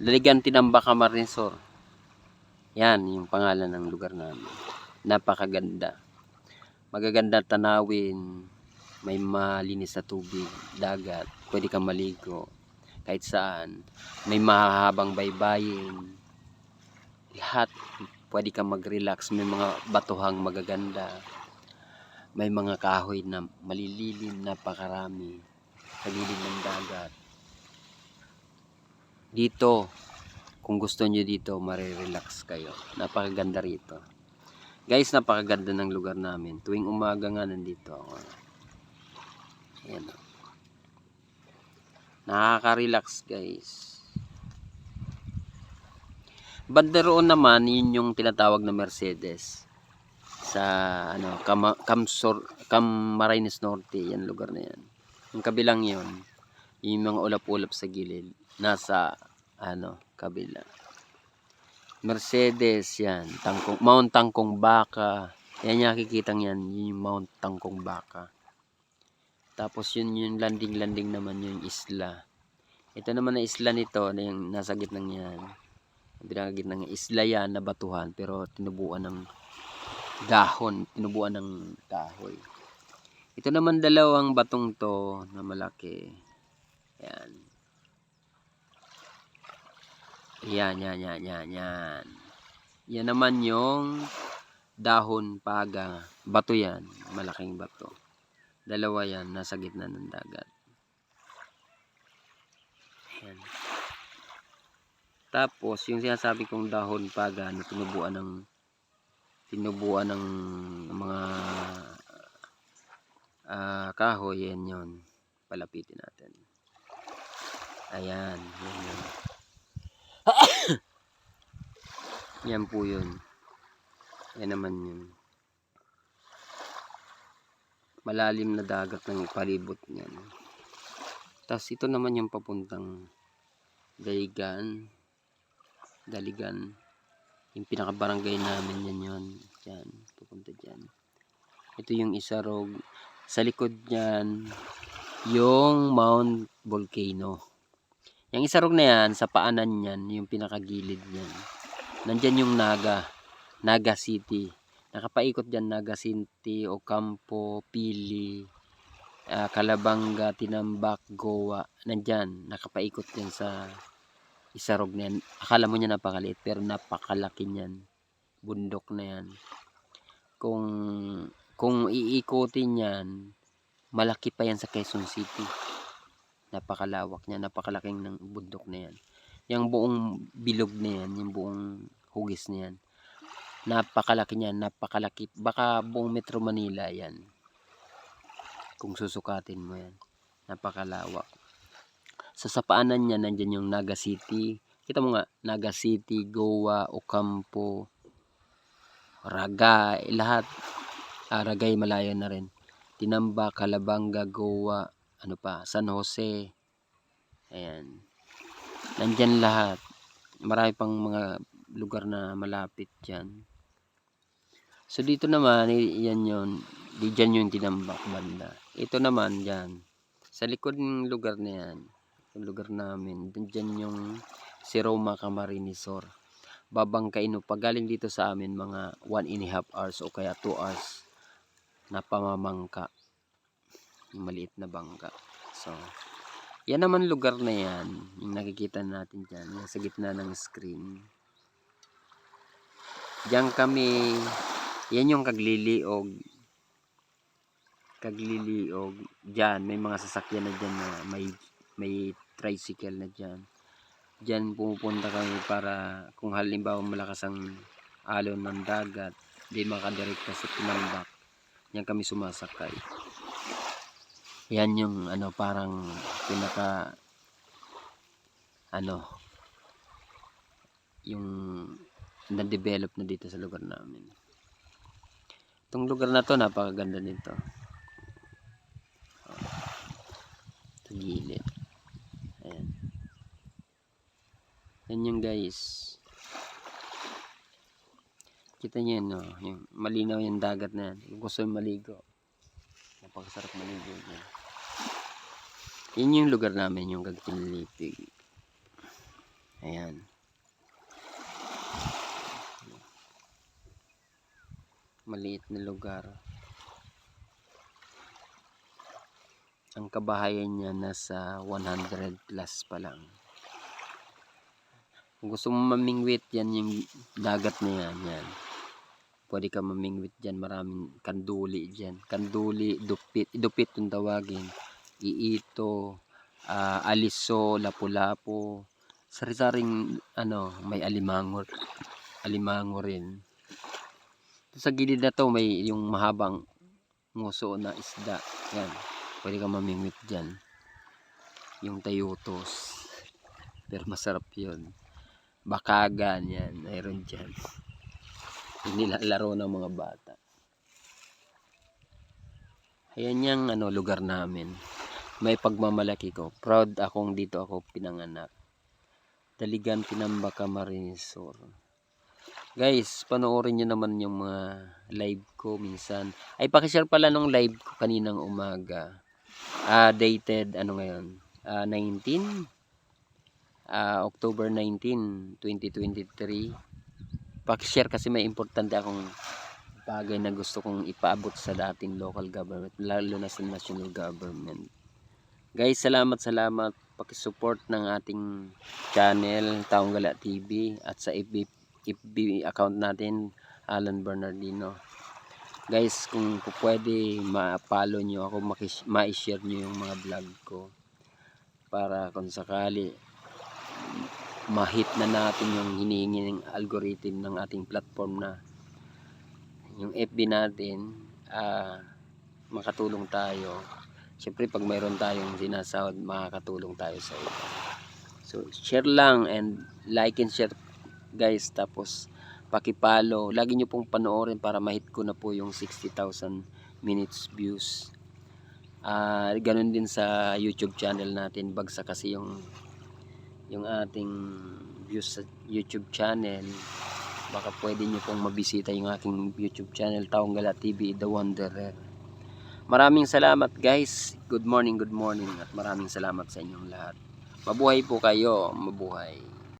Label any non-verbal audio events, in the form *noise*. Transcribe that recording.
Laligan Tinamba Camarinesor. Yan, yung pangalan ng lugar namin. Napakaganda. Magaganda tanawin. May malinis na tubig, dagat. Pwede kang maligo. Kahit saan. May mahahabang baybayin. Lahat. Pwede kang mag-relax. May mga batuhang magaganda. May mga kahoy na malililim, napakarami. Sa gilid ng dagat. Dito, kung gusto nyo dito, marirelax kayo. Napakaganda rito. Guys, napakaganda ng lugar namin. Tuwing umaga nga nandito ako. Ayan. Nakaka-relax guys. Banda roon naman, yun yung tinatawag na Mercedes. Sa ano, Cam Camarines Norte, yan lugar na yan. Yung kabilang yun, yung mga ulap-ulap sa gilid, nasa ano, kabila. Mercedes yan, tangkong, Mount Tangkong Baka. Yan yung nakikitang yan, yun yung Mount Tangkong Baka. Tapos yun yung landing-landing naman yung isla. Ito naman na isla nito, na yung nasa gitnang yan. Pinakagitnang isla yan na batuhan, pero tinubuan ng dahon, tinubuan ng kahoy. Ito naman dalawang batong to na malaki. Yan. Yan, yan, yan, yan, yan. Yan naman yung dahon paga. Bato yan. Malaking bato. Dalawa yan. Nasa gitna ng dagat. Yan. Tapos, yung sinasabi kong dahon paga na tinubuan ng tinubuan ng mga ah, kahoy, yan yun. Palapitin natin. Ayan. Yan yun. Yan po yun. Yan naman yun. Malalim na dagat ng palibot niyan. Tapos ito naman yung papuntang Daligan. Daligan. Yung pinakabarangay namin yan yun. Diyan. Pupunta dyan. Ito yung Isarog. Sa likod niyan, yung Mount Volcano. Yung Isarog na yan, sa paanan niyan, yung pinakagilid niyan. Nandyan yung Naga. Naga City. Nakapaikot dyan Naga City, Ocampo, Pili, ah, Calabanga, Tinambak, Goa. Nandyan. Nakapaikot yan sa Isarog na yan. Akala mo niya napakaliit pero napakalaki niyan. Bundok na yan. Kung kung iikotin yan, malaki pa yan sa Quezon City. Napakalawak niya, napakalaking ng bundok na yan. Yung buong bilog na yan, yung buong hugis na yan. Napakalaki niyan, napakalaki. Baka buong Metro Manila yan. Kung susukatin mo yan. Napakalawak. Sa sapaanan niya, nandyan yung Naga City. Kita mo nga, Naga City, Goa, Ocampo, Ragay, lahat. Ah, Ragay, malayo na rin. Tinamba, Calabanga, Goa, ano pa, San Jose. Ayan. Nandyan lahat. Marami pang mga lugar na malapit dyan. So dito naman, yan yun. Di dyan yung tinambak banda. Ito naman dyan. Sa likod ng lugar na yan, yung lugar namin, dyan yung si Roma Camarinesor. Babangkain. Pag galing dito sa amin, mga 1 and a half hours o kaya 2 hours na pamamangka. Yung maliit na bangka. So, yan naman lugar na yan. Yung nakikita natin dyan. Sa gitna ng screen. Diyan kami, yan yung kagliliog. Kagliliog. Diyan, may mga sasakyan na dyan na may, may tricycle na dyan. Diyan pumupunta kami para kung halimbawa malakas ang alon ng dagat, di makadirekta sa tinambak. Yan kami sumasakay. Yan yung ano parang pinaka ano yung na-develop na dito sa lugar namin. Itong lugar na to napakaganda nito. Sa gilid. Ayan. Yan yung guys. Kita niyo no? Yung malinaw yung dagat na yan. Kung gusto yung maligo. Napakasarap maligo dyan. Yun yung lugar namin, yung Gagpinlipig. Ayan. Maliit na lugar. Ang kabahayan niya nasa 100 plus pa lang. Kung gusto mo mamingwit, yan yung dagat na yan. yan. Pwede ka mamingwit dyan. Maraming kanduli dyan. Kanduli, dupit. Dupit yung tawagin. Iito, ah, aliso, lapu-lapu. Sari-saring ano, may alimango. Alimango rin. Sa gilid na to may yung mahabang nguso na isda. Yan. Pwede ka mamingwit dyan. Yung tayutos. Pero masarap yun. Bakagan yan. Mayroon dyan. *laughs* Yung nilalaro ng mga bata. Ayan yung ano, lugar namin. May pagmamalaki ko. Proud akong dito ako pinanganak. Daligan Pinambaka Marinesor. Guys, panoorin nyo naman yung mga live ko minsan. Ay, pakishare pala nung live ko kaninang umaga. Ah, dated, ano ngayon? Ah, 19? Ah, October 19, 2023. Pakishare kasi may importante akong bagay na gusto kong ipaabot sa dating local government, lalo na sa national government. Guys, salamat, salamat. Pakisupport ng ating channel, Taong Gala TV, at sa FB, FB account natin, Alan Bernardino. Guys, kung pwede, ma-follow nyo ako, ma-share nyo yung mga vlog ko. Para kung sakali, ma-hit na natin yung hinihingi ng algorithm ng ating platform na yung FB natin, ah, makatulong tayo. Siyempre, pag mayroon tayong sinasahod, makakatulong tayo sa iba. So, share lang and like and share guys. Tapos, pakipalo. Lagi nyo pong panoorin para mahit ko na po yung 60,000 minutes views. Ah, ganun din sa YouTube channel natin. Bagsak kasi yung yung ating views sa YouTube channel. Baka pwede nyo pong mabisita yung aking YouTube channel, Taong Gala TV, The Wanderer. Maraming salamat guys. Good morning, good morning. At maraming salamat sa inyong lahat. Mabuhay po kayo. Mabuhay.